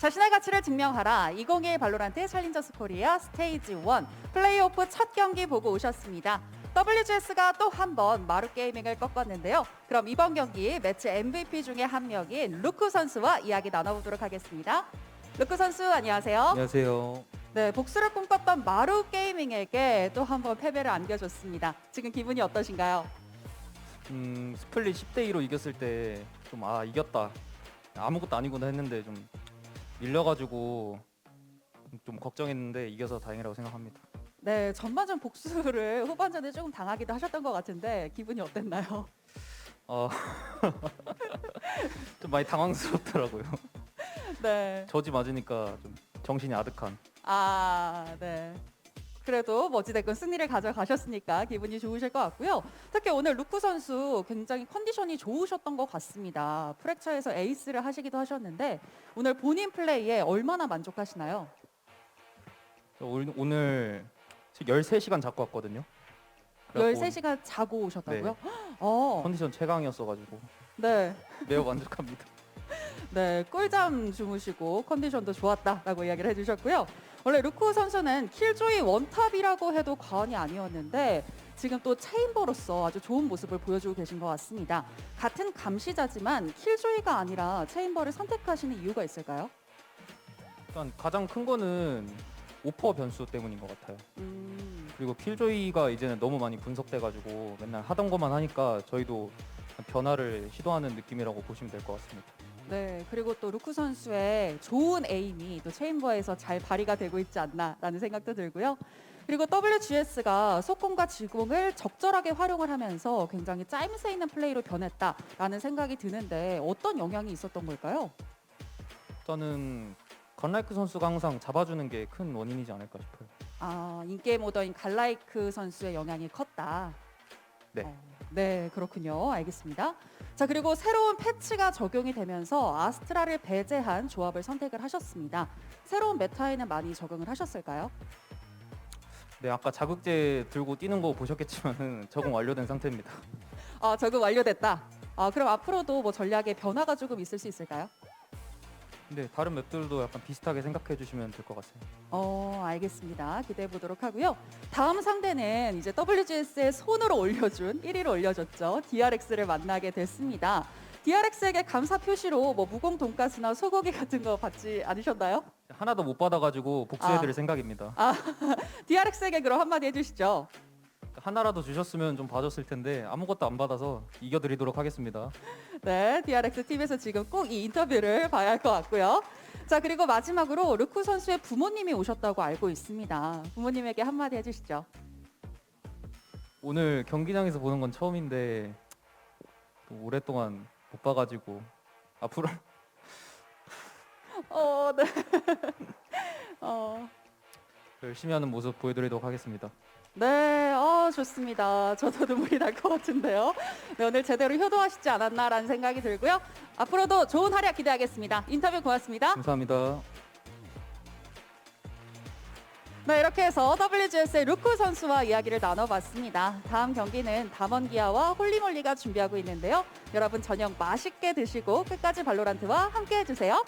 자신의 가치를 증명하라. 2021 발로란트 챌린저스 코리아 스테이지 1 플레이오프 첫 경기 보고 오셨습니다. WGS가 또 한 번 마루 게이밍을 꺾었는데요. 그럼 이번 경기 매치 MVP 중에 한 명인 루크 선수와 이야기 나눠보도록 하겠습니다. 루크 선수 안녕하세요. 안녕하세요. 네, 복수를 꿈꿨던 마루 게이밍에게 또 한 번 패배를 안겨줬습니다. 지금 기분이 어떠신가요? 음, 스플릿 10대 2로 이겼을 때 좀 아 이겼다 아무것도 아니구나 했는데 좀 밀려가지고 좀 걱정했는데 이겨서 다행이라고 생각합니다. 네, 전반전 복수를 후반전에 조금 당하기도 하셨던 것 같은데 기분이 어땠나요? 어, 좀 많이 당황스럽더라고요. 네. 저지 맞으니까 좀 정신이 아득한. 아, 네. 그래도 뭐 어찌됐건 승리를 가져가셨으니까 기분이 좋으실 것 같고요. 특히 오늘 루크 선수 굉장히 컨디션이 좋으셨던 것 같습니다. 프랙처에서 에이스를 하시기도 하셨는데 오늘 본인 플레이에 얼마나 만족하시나요? 오- 오늘 13시간 잡고 왔거든요. 그래갖고 13시간 자고 오셨다고요? 네. 어, 컨디션 최강이었어가지고 네. 매우 만족합니다. 네, 꿀잠 주무시고 컨디션도 좋았다라고 이야기를 해주셨고요. 원래 루크 선수는 킬조이 원탑이라고 해도 과언이 아니었는데 지금 또 체인버로서 아주 좋은 모습을 보여주고 계신 것 같습니다. 같은 감시자지만 킬조이가 아니라 체인버를 선택하시는 이유가 있을까요? 일단 가장 큰 거는 오퍼 변수 때문인 것 같아요. 음, 그리고 킬조이가 이제는 너무 많이 분석돼가지고 맨날 하던 것만 하니까 저희도 변화를 시도하는 느낌이라고 보시면 될 것 같습니다. 네, 그리고 또 루크 선수의 좋은 에임이 또 체인버에서 잘 발휘가 되고 있지 않나라는 생각도 들고요. 그리고 WGS가 속공과 지공을 적절하게 활용을 하면서 굉장히 짜임새 있는 플레이로 변했다라는 생각이 드는데 어떤 영향이 있었던 걸까요? 일단은 건라이크 선수가 항상 잡아주는 게 큰 원인이지 않을까 싶어요. 아, 인게임 오더인 갈라이크 선수의 영향이 컸다. 네. 어, 네, 그렇군요. 알겠습니다. 자, 그리고 새로운 패치가 적용이 되면서 아스트라를 배제한 조합을 선택을 하셨습니다. 새로운 메타에는 많이 적응을 하셨을까요? 네, 아까 자극제 들고 뛰는 거 보셨겠지만은 적응 완료된 상태입니다. 아, 적응 완료됐다. 아, 그럼 앞으로도 뭐 전략에 변화가 조금 있을 수 있을까요? 근데 다른 맵들도 약간 비슷하게 생각해 주시면 될 것 같아요. 어, 알겠습니다. 기대해 보도록 하고요. 다음 상대는 이제 WGS의 손으로 올려준 1위를 올려줬죠. DRX를 만나게 됐습니다. DRX에게 감사 표시로 뭐 무공 돈가스나 소고기 같은 거 받지 않으셨나요? 하나도 못 받아가지고 복수해드릴 아. 생각입니다. DRX에게 그럼 한마디 해주시죠. 하나라도 주셨으면 좀 봐줬을 텐데 아무것도 안 받아서 이겨드리도록 하겠습니다. 네, DRX 팀에서 지금 꼭 이 인터뷰를 봐야 할 것 같고요. 자, 그리고 마지막으로 루크 선수의 부모님이 오셨다고 알고 있습니다. 부모님에게 한마디 해주시죠. 오늘 경기장에서 보는 건 처음인데 또 오랫동안 못 봐가지고 앞으로 어, 네. 어, 열심히 하는 모습 보여드리도록 하겠습니다. 네, 어, 좋습니다. 저도 눈물이 날 것 같은데요. 네, 오늘 제대로 효도하시지 않았나라는 생각이 들고요. 앞으로도 좋은 활약 기대하겠습니다. 인터뷰 고맙습니다. 감사합니다. 네, 이렇게 해서 WGS의 루크 선수와 이야기를 나눠봤습니다. 다음 경기는 담원기아와 홀리몰리가 준비하고 있는데요. 여러분 저녁 맛있게 드시고 끝까지 발로란트와 함께 해주세요.